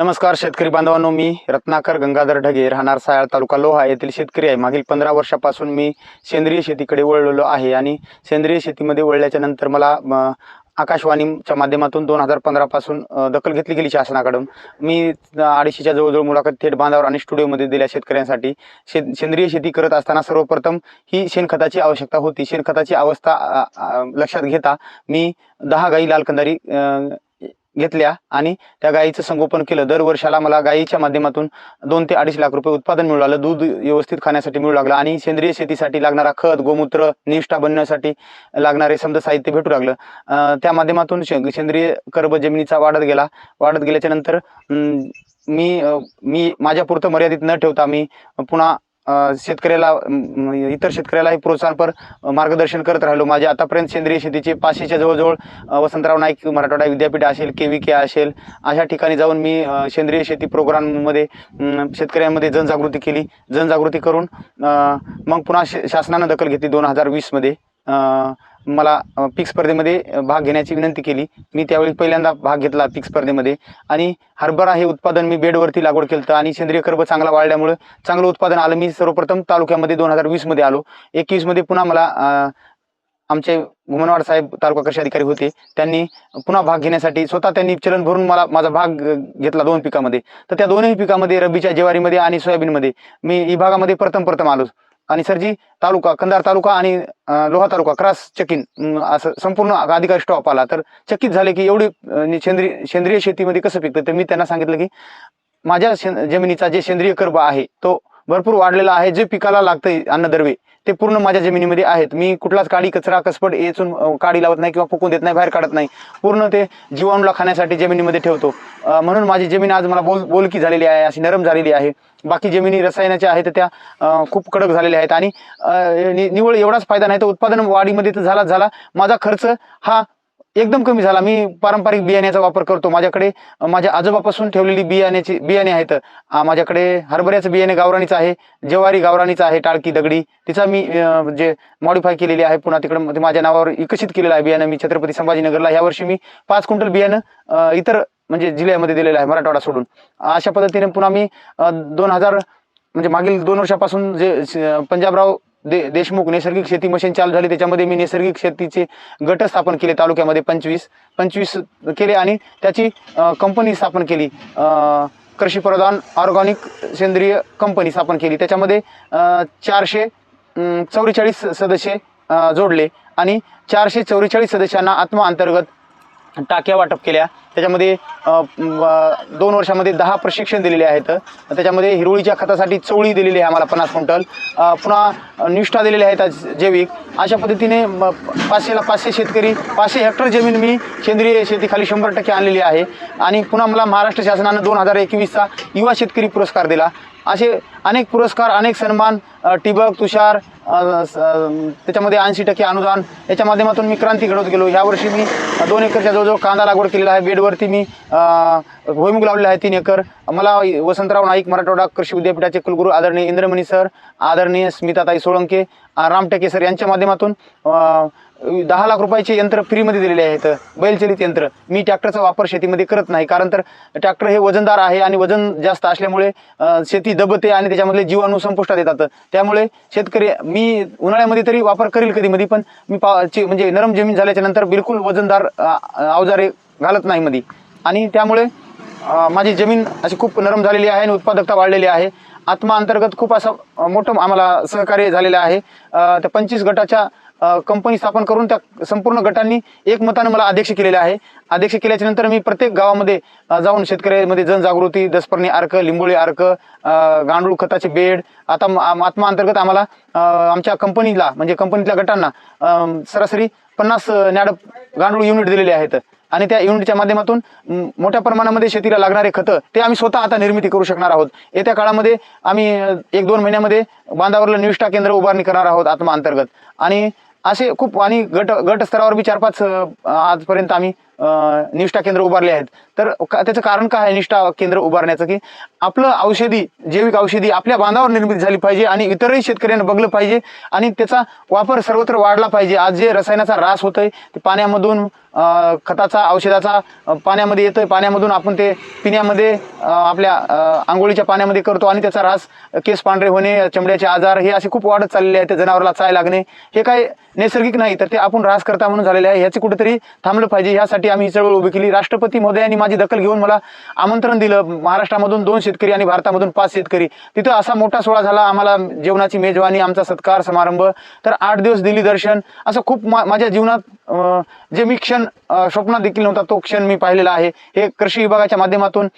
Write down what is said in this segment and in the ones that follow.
नमस्कार शेतकरी बांधवांनो मी रत्नाकर गंगाधर ढगे राहणार सायाळ तालुका लोहा येथील शेतकरी आहे. मागील पंधरा वर्षापासून मी सेंद्रिय शेतीकडे वळलेलो आहे आणि सेंद्रिय शेतीमध्ये वळल्याच्या नंतर मला आकाशवाणीच्या माध्यमातून दोन हजार पंधरापासून दखल घेतली गेली शासनाकडून. मी अडीचशेच्या जवळजवळ मुलाखत थेट बांधावर आणि स्टुडिओमध्ये दिल्या शेतकऱ्यांसाठी. शे सेंद्रिय शेती करत असताना सर्वप्रथम ही शेणखताची आवश्यकता होती. शेणखताची अवस्था लक्षात घेता मी दहा गाई लाल कंदारी घेतल्या आणि त्या गायीचं संगोपन केलं. दर वर्षाला मला गायीच्या माध्यमातून दोन ते अडीच लाख रुपये उत्पादन मिळू लागलं दूध व्यवस्थित खाण्यासाठी मिळू लागलं आणि सेंद्रिय शेतीसाठी लागणारा खत गोमूत्र निष्ठा बनण्यासाठी लागणारे समजा साहित्य भेटू लागलं. त्या माध्यमातून शे- सेंद्रिय कर्ब जमिनीचा वाढत गेला. वाढत गेल्याच्यानंतर मी मी माझ्या पुरतं मर्यादित न ठेवता मी पुन्हा शेतकऱ्याला इतर शेतकऱ्यालाही प्रोत्साहनपर मार्गदर्शन करत राहिलो. माझ्या आतापर्यंत सेंद्रिय शेतीचे पाचशेच्या जवळजवळ वसंतराव नाईक मराठवाडा विद्यापीठ असेल के व्ही के असेल अशा ठिकाणी जाऊन मी सेंद्रिय शेती प्रोग्राममध्ये शेतकऱ्यांमध्ये जनजागृती केली. जनजागृती करून मग पुन्हा शासनानं दखल घेतली दोन हजार वीसमध्ये. मला पीक स्पर्धेमध्ये भाग घेण्याची विनंती केली. मी त्यावेळी पहिल्यांदा भाग घेतला पीक स्पर्धेमध्ये. आणि हरभरा हे उत्पादन मी बेडवरती लागवड केलं होतं आणि सेंद्रिय कर्ब चांगला वाढल्यामुळे चांगलं उत्पादन आलं. मी सर्वप्रथम तालुक्यामध्ये दोन हजार वीसमध्ये आलो. एकवीसमध्ये पुन्हा मला आमचे घुमनवाड साहेब तालुका कृषी अधिकारी होते. त्यांनी पुन्हा भाग घेण्यासाठी स्वतः त्यांनी चलन भरून मला माझा भाग घेतला दोन पिकामध्ये. तर त्या दोनही पिकामध्ये रब्बीच्या ज्वारीमध्ये आणि सोयाबीनमध्ये मी विभागामध्ये प्रथम प्रथम आलो. आणि सरजी तालुका कंधार तालुका आणि लोहा तालुका क्रॉस चकिन असं संपूर्ण अधिकारी स्टॉप आला. तर चकित झाले की एवढी सेंद्रिय सेंद्रिय शेतीमध्ये कसं पिकतं? तर मी त्यांना सांगितलं की माझ्या जमिनीचा जे सेंद्रिय कर्ब आहे तो भरपूर वाढलेला आहे. जे पिकाला लागतंय अन्नद्रव्ये ते पूर्ण माझ्या जमिनीमध्ये आहेत. मी कुठलाच काडी कचरा कसपट येचून काडी लावत नाही किंवा फुकून देत नाही बाहेर काढत नाही. पूर्ण ते जीवाणूला खाण्यासाठी जमिनीमध्ये ठेवतो. म्हणून माझी जमीन आज मला बोल बोलकी झालेली आहे अशी नरम झालेली आहे. बाकी जमिनी रसायनाच्या आहेत त्या खूप कडक झालेल्या आहेत. आणि निवळ नि- निव्वळ एवढाच फायदा नाही तर उत्पादन वाढीमध्ये तर झालाच झाला. माझा खर्च हा एकदम कमी झाला. मी पारंपरिक बियाण्याचा वापर करतो. माझ्याकडे माझ्या आजोबापासून ठेवलेली बियाण्याची बियाणे आहेत. माझ्याकडे हरभऱ्याचं बियाणे गावराणीचं आहे ज्वारी गावराणीचं आहे टाळकी दगडी. तिचा मी जे मॉडिफाय केलेली आहे पुन्हा तिकडं माझ्या नावावर विकसित केलेलं आहे बियाणं मी छत्रपती संभाजीनगरला. ह्यावर्षी मी पाच क्विंटल बियाणं इतर म्हणजे जिल्ह्यामध्ये दिलेलं आहे मराठवाडा सोडून. अशा पद्धतीने पुन्हा मी दोन हजार म्हणजे मागील दोन वर्षापासून जे पंजाबराव दे देशमुख नैसर्गिक शेती मशीन चालू झाली त्याच्यामध्ये मी नैसर्गिक शेतीचे गट स्थापन केले तालुक्यामध्ये पंचवीस पंचवीस केले आणि त्याची कंपनी स्थापन केली. कृषीप्रधान ऑर्गॅनिक सेंद्रिय कंपनी स्थापन केली. त्याच्यामध्ये चारशे चौवेचाळीस सदस्य जोडले आणि चारशे चौवेचाळीस सदस्यांना आत्मा अंतर्गत टाक्या वाटप केल्या. त्याच्यामध्ये दोन वर्षामध्ये दहा प्रशिक्षण दिलेले आहेत. त्याच्यामध्ये हिरोळीच्या खतासाठी चवळी दिलेली आहे आम्हाला पन्नास क्विंटल. पुन्हा निष्ठा दिलेल्या आहेत आज जैविक. अशा पद्धतीने पाचशेला पाचशे शेतकरी पाचशे हेक्टर जमीन मी सेंद्रिय शेतीखाली शंभर टक्के आणलेली आहे. आणि पुन्हा मला महाराष्ट्र शासनानं दोन हजार एकवीसचा युवा शेतकरी पुरस्कार दिला. असे अनेक पुरस्कार अनेक सन्मान टिबक तुषार त्याच्यामध्ये ऐंशी टक्के अनुदान याच्या माध्यमातून मी क्रांती घडवत गेलो. यावर्षी मी दोन एकरच्या जवळजवळ कांदा लागवड केलेला आहे बेड बेडवरती मी भुईमुग लावलेला आहे तीन एकर. मला वसंतराव नाईक मराठवाडा कृषी विद्यापीठाचे कुलगुरू आदरणीय इंद्रमणी सर आदरणीय स्मिताताई सोळंके रामटेके सर यांच्या माध्यमातून दहा लाख रुपयाचे यंत्र फ्रीमध्ये दिलेले आहेत. बैलचलित यंत्र. मी ट्रॅक्टरचा वापर शेतीमध्ये करत नाही कारण तर ट्रॅक्टर हे वजनदार आहे आणि वजन जास्त असल्यामुळे शेती दबते आणि त्याच्यामधले जीवाणू संपुष्टात येतात. त्यामुळे शेतकरी मी उन्हाळ्यामध्ये तरी वापर करेल कधीमध्ये पण मी पा ची- म्हणजे नरम जमीन झाल्याच्यानंतर बिलकुल वजनदार अवजारे घालत नाही मध्ये आणि त्यामुळे माझी जमीन अशी खूप नरम झालेली आहे आणि उत्पादकता वाढलेली आहे. आत्मा अंतर्गत खूप असं मोठं आम्हाला सहकार्य झालेलं आहे. त्या पंचवीस गटाच्या कंपनी स्थापन करून त्या संपूर्ण गटांनी एकमतानं मला अध्यक्ष केलेले आहे. अध्यक्ष केल्याच्यानंतर मी प्रत्येक गावामध्ये जाऊन शेतकऱ्यांमध्ये जनजागृती दसपर्णी अर्क लिंबोळी अर्क गांडूळ खताचे बेड आता आत्मा अंतर्गत आम्हाला आमच्या कंपनीला म्हणजे कंपनीतल्या गटांना सरासरी पन्नास न्याडप गांडूळ युनिट दिलेले आहेत. आणि त्या युनिटच्या माध्यमातून मोठ्या प्रमाणामध्ये शेतीला लागणारे खतं ते आम्ही स्वतः आता निर्मिती करू शकणार आहोत. येत्या काळामध्ये आम्ही एक दोन महिन्यामध्ये बांधावरलं निविष्ठा केंद्र उभारणी करणार आहोत आत्मा अंतर्गत. आणि असे खूप आणि गट गट स्तरावर बी चार पाच आजपर्यंत आम्ही निष्ठा केंद्र उभारले आहेत. तर का- त्याचं कारण काय आहे निष्ठा केंद्र उभारण्याचं? की आपलं औषधी जैविक औषधी आपल्या बांधावर निर्मिती झाली पाहिजे आणि इतरही शेतकऱ्यांना बघलं पाहिजे आणि त्याचा वापर सर्वत्र वाढला पाहिजे. आज जे रसायनाचा ऱ्हास होतोय ते पाण्यामधून खताचा औषधाचा पाण्यामध्ये येतोय. पाण्यामधून आपण ते पिण्यामध्ये आपल्या आंघोळीच्या पाण्यामध्ये करतो आणि त्याचा रास केस पांढरे होणे चमड्याचे आजार हे असे खूप वाढत चाललेले आहेत त्या जनावराला चाय लागणे हे काय नैसर्गिक नाही तर ते आपण रास करता म्हणून झालेले आहे. ह्याचे कुठेतरी थांबलं पाहिजे. ह्यासाठी आम्ही ही चळवळ उभी केली. राष्ट्रपती महोदयांनी माझी दखल घेऊन मला आमंत्रण दिलं. महाराष्ट्रामधून दोन शेतकरी आणि भारतामधून पाच शेतकरी. तिथं असा मोठा सोहळा झाला. आम्हाला जेवणाची मेजवानी आमचा सत्कार समारंभ तर आठ दिवस दिली दर्शन असं खूप मा- माझ्या जीवनात जे मी क्षण अं, स्वप्नात देखील नव्हता तो क्षण मी पाहिलेला आहे. हे कृषी विभागाच्या माध्यमातून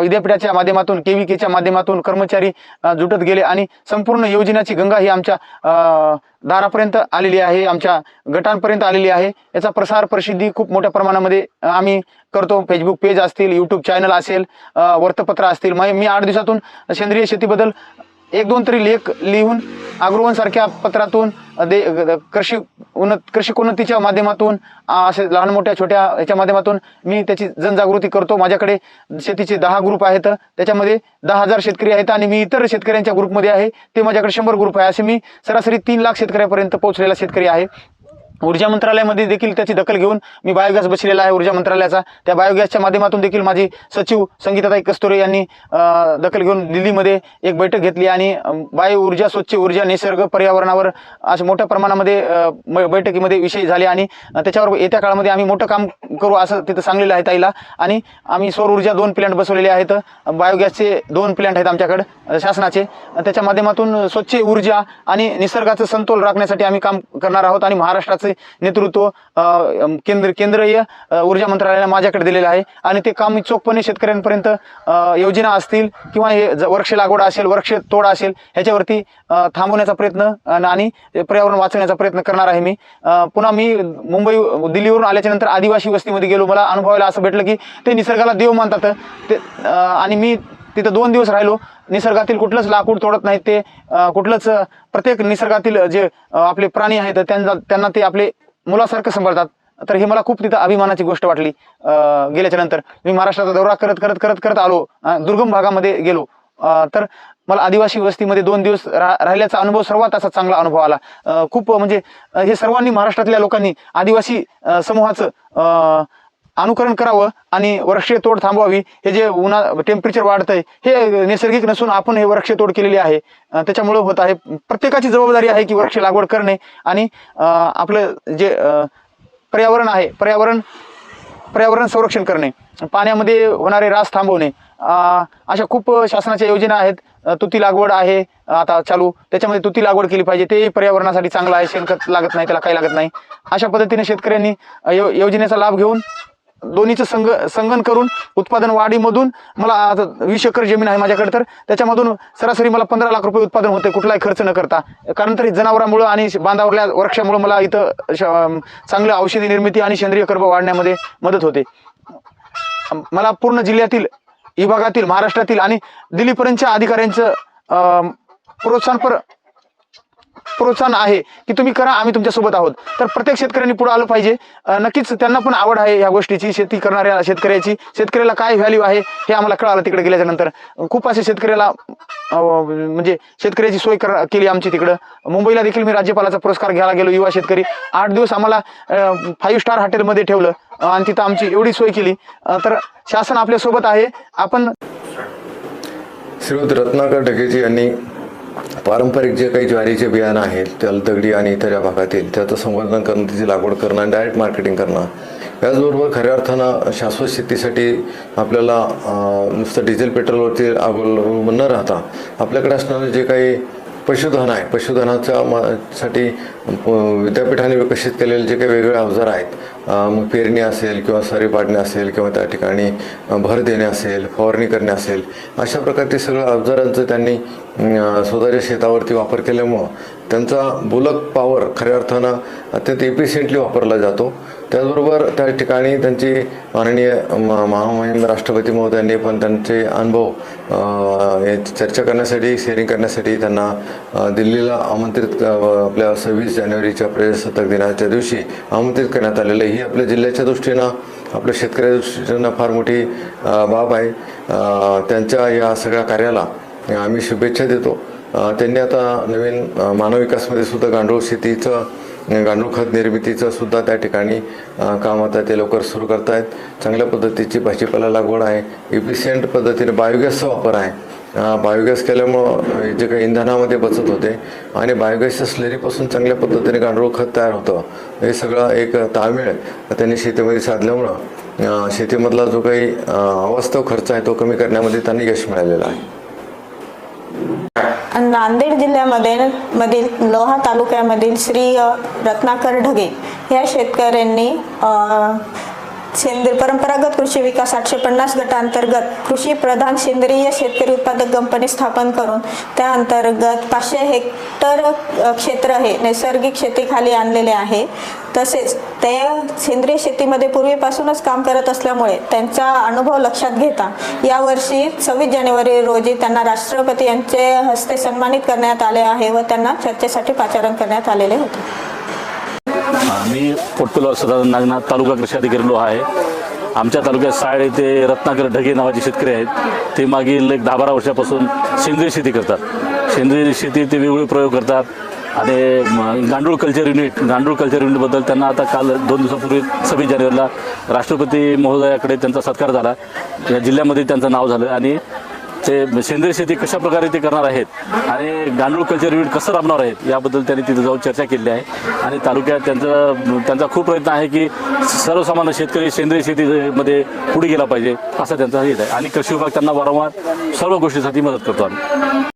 विद्यापीठाच्या माध्यमातून केव्हीकेच्या माध्यमातून कर्मचारी जुटत गेले आणि संपूर्ण योजनाची गंगा ही आमच्या दारापर्यंत आलेली आहे आमच्या गटांपर्यंत आलेली आहे. याचा प्रसार प्रसिद्धी खूप मोठ्या प्रमाणामध्ये आम्ही करतो. फेसबुक पेज असतील यूट्यूब चॅनल असेल वृत्तपत्र वर्तपत्र असतील. मी आठ दिवसातून सेंद्रिय शेतीबद्दल एक दोन तरी लेख लिहून अग्रवन सारख्या पत्रातून दे कृषी उन्नत कृषी उन्नतीच्या माध्यमातून असे लहान मोठ्या छोट्या याच्या माध्यमातून मी त्याची जनजागृती करतो. माझ्याकडे शेतीचे दहा ग्रुप आहेत. त्याच्यामध्ये दहा हजार शेतकरी आहेत आणि मी इतर शेतकऱ्यांच्या ग्रुपमध्ये आहे. ते माझ्याकडे शंभर ग्रुप आहे. असे मी सरासरी तीन लाख शेतकऱ्यापर्यंत पोहोचलेला शेतकरी आहे. ऊर्जा मंत्रालयामध्ये देखील त्याची दखल घेऊन मी बायोगॅस बसलेला आहे ऊर्जा मंत्रालयाचा. त्या बायोगॅसच्या माध्यमातून देखील माझी सचिव संगीताताई कस्तुरे यांनी दखल घेऊन दिल्लीमध्ये एक बैठक घेतली आणि बायो ऊर्जा स्वच्छ ऊर्जा निसर्ग पर्यावरणावर अशा मोठ्या प्रमाणामध्ये बैठकीमध्ये विषय झाले आणि त्याच्यावर येत्या काळामध्ये आम्ही मोठं काम करू असं तिथं सांगलेलं आहे ताईला. आणि आम्ही सौर ऊर्जा दोन प्लॅन्ट बसवलेले आहेत. बायोगॅसचे दोन प्लॅन्ट आहेत आमच्याकडे शासनाचे. त्याच्या माध्यमातून स्वच्छ ऊर्जा आणि निसर्गाचं समतोल राखण्यासाठी आम्ही काम करणार आहोत आणि महाराष्ट्राचं नेतृत्व केंद्र केंद्रीय ऊर्जा मंत्रालयाने माझ्याकडे दिलेलं आहे. आणि ते काम मी चोखपणे शेतकऱ्यांपर्यंत योजना असतील किंवा हे ज- वृक्ष लागवड असेल वृक्ष तोड असेल ह्याच्यावरती थांबवण्याचा प्रयत्न आणि पर्यावरण वाचवण्याचा प्रयत्न करणार आहे मी. पुन्हा मी मुंबई दिल्लीवरून आल्याच्यानंतर आदिवासी वस्तीमध्ये गेलो. मला अनुभवायला असं भेटलं की ते निसर्गाला देव मानतात. ते आणि मी तिथं दोन दिवस राहिलो. निसर्गातील कुठलंच लाकूड तोडत नाहीत ते कुठलंच प्रत्येक निसर्गातील जे आपले प्राणी आहेत त्यांना त्यांना ते आपले मुलासारखं सांभाळतात. तर हे मला खूप तिथं अभिमानाची गोष्ट वाटली गेल्याच्यानंतर. मी महाराष्ट्राचा दौरा करत करत करत करत आलो दुर्गम भागामध्ये गेलो. तर मला आदिवासी वस्तीमध्ये दोन दिवस रा राहिल्याचा अनुभव सर्वात असा चांगला अनुभव आला. खूप म्हणजे हे सर्वांनी महाराष्ट्रातल्या लोकांनी आदिवासी समूहाचं अनुकरण करावं आणि वृक्षतोड थांबवावी. हे जे उन्हा टेम्परेचर वाढतंय हे नैसर्गिक नसून आपण हे वृक्ष तोड केलेली आहे. त्याच्यामुळं होत आहे. प्रत्येकाची जबाबदारी आहे की वृक्ष लागवड करणे आणि आपलं जे पर्यावरण आहे पर्यावरण पर्यावरण संरक्षण करणे पाण्यामध्ये होणारे रास थांबवणे अशा खूप शासनाच्या योजना आहेत. तुती लागवड आहे आता चालू. त्याच्यामध्ये तुती लागवड केली पाहिजे. ते पर्यावरणासाठी चांगलं आहे. शेणखत लागत नाही त्याला काही लागत नाही. अशा पद्धतीने शेतकऱ्यांनी यो- योजनेचा लाभ घेऊन दोन्हीचं संग संगन करून उत्पादन वाढीमधून मला आता वीस एकर जमीन आहे माझ्याकडे तर त्याच्यामधून सरासरी मला पंधरा लाख रुपये उत्पादन होते कुठलाही खर्च न करता. कारण तरी जनावरांमुळं आणि बांधावरल्या वृक्षामुळं मला इथं श- चांगलं औषधी निर्मिती आणि सेंद्रिय कर्ब वाढण्यामध्ये मदत होते. मला पूर्ण जिल्ह्यातील विभागातील महाराष्ट्रातील आणि दिल्लीपर्यंतच्या अधिकाऱ्यांचं प्रोत्साहनपर प्रोत्साहन आहे की तुम्ही करा आम्ही तुमच्यासोबत आहोत. तर प्रत्येक शेतकऱ्यांनी पुढे आलं पाहिजे. नक्कीच त्यांना पण आवड आहे या गोष्टीची शेती करणाऱ्या शेतकऱ्याची. शेतकऱ्याला काय व्हॅल्यू आहे हे आम्हाला कळालं तिकडे गेल्याच्यानंतर खूप असे शेतकऱ्याला म्हणजे शेतकऱ्याची सोय कर केली आमची तिकडं. मुंबईला देखील मी राज्यपालाचा पुरस्कार घ्यायला गेलो युवा शेतकरी. आठ दिवस आम्हाला फाईव्ह स्टार हॉटेलमध्ये ठेवलं. आणि तिथं आमची एवढी सोय केली. तर शासन आपल्यासोबत आहे. आपण श्रीयुत रत्नाकर ढगेजी यांनी पारंपरिक जे काही ज्वारीचे बियाणं आहेत त्याला दगडी आणि इतर या भागातील त्याचं संवर्धन करणं त्याची लागवड करणं आणि डायरेक्ट मार्केटिंग करणं याचबरोबर खऱ्या अर्थानं शाश्वत शेतीसाठी आपल्याला नुसतं डिझेल पेट्रोलवरती अवलंबून न राहता आपल्याकडे असणारं जे काही पशुधन आहे पशुधनाच्या साठी विद्यापीठाने विकसित केलेले जे काही वेगवेगळे अवजार आहेत मग पेरणी असेल किंवा सरी पाडणे असेल किंवा त्या ठिकाणी भर देणे असेल फवारणी करणे असेल अशा प्रकारचे सगळं अवजारांचं त्यांनी स्वतःच्या शेतावरती वापर केल्यामुळं त्यांचा बुलक पॉवर खऱ्या अर्थानं अत्यंत एफिशियंटली वापरला जातो. त्याचबरोबर त्या ठिकाणी त्यांची माननीय म- महामहिम राष्ट्रपती महोदयांनी पण त्यांचे अनुभव चर्चा करण्यासाठी शेअरिंग करण्यासाठी त्यांना दिल्लीला आमंत्रित आपल्या सव्वीस जानेवारीच्या प्रजासत्ताक दिनाच्या दिवशी आमंत्रित करण्यात आलेलं आहे. ही आपल्या जिल्ह्याच्या दृष्टीनं आपल्या शेतकऱ्याच्या दृष्टीनं फार मोठी बाब आहे. त्यांच्या या सगळ्या कार्याला आम्ही शुभेच्छा देतो. त्यांनी आता नवीन मानव विकासमध्ये सुद्धा गांडूळ शेतीचं गांडूळ खत निर्मितीचं सुद्धा त्या ठिकाणी काम आता ते लवकर सुरू करतायत. चांगल्या पद्धतीची भाजीपाला लागवड आहे. इफिशियंट पद्धतीने बायोगॅसचा वापर आहे. बायोगॅस केल्यामुळं जे काही इंधनामध्ये बचत होते आणि बायोगॅसच्या स्लरीपासून चांगल्या पद्धतीने गांडूळ खत तयार होतं. हे सगळं एक ताळमेळ त्यांनी शेतीमध्ये साधल्यामुळं शेतीमधला जो काही अवास्तव खर्च आहे तो कमी करण्यामध्ये त्यांना यश मिळालेलं आहे. नांदेड जिल्ह्यामध्ये मधील लोहा तालुक्यामधील श्री रत्नाकर ढगे या शेतकऱ्यांनी सेंद्रिय परंपरागत कृषी विकास आठशे पन्नास गटांतर्गत कृषी प्रधान सेंद्रिय शेतकरी उत्पादक कंपनी स्थापन करून त्या अंतर्गत पाचशे हेक्टर क्षेत्र हे नैसर्गिक शेतीखाली आणलेले आहे. तसेच ते सेंद्रिय शेतीमध्ये पूर्वीपासूनच काम करत असल्यामुळे त्यांचा अनुभव लक्षात घेता यावर्षी सव्वीस जानेवारी रोजी त्यांना राष्ट्रपती यांचे हस्ते सन्मानित करण्यात आले आहे व त्यांना चर्चेसाठी पाचारण करण्यात आलेले होते. मी पोटकुलवार सदानंद नागनाथ तालुका कृषी अधिकारी लोहा आहे. आमच्या तालुक्यात साळ येथे रत्नाकर ढगे नावाचे शेतकरी आहेत. ते मागील एक दहा बारा वर्षापासून सेंद्रिय शेती करतात. सेंद्रिय शेती ते वेगवेगळे प्रयोग करतात. आणि गांडूळ कल्चर युनिट गांडूळ कल्चर युनिटबद्दल त्यांना आता काल दोन दिवसापूर्वी सव्वीस जानेवारीला राष्ट्रपती महोदयाकडे त्यांचा सत्कार झाला. या जिल्ह्यामध्ये त्यांचं नाव झालं. आणि ते सेंद्रिय शेती कशा प्रकारे ते करणार आहेत आणि गांडूळ कल्चर युनिट कसं राबणार आहेत याबद्दल त्यांनी तिथे जाऊन चर्चा केली आहे. आणि तालुक्यात त्यांचा त्यांचा खूप प्रयत्न आहे की सर्वसामान्य शेतकरी सेंद्रिय शेतीमध्ये पुढे गेला पाहिजे असा त्यांचा हेत आहे. आणि कृषी विभाग त्यांना वारंवार सर्व गोष्टीसाठी मदत करतो आम्ही.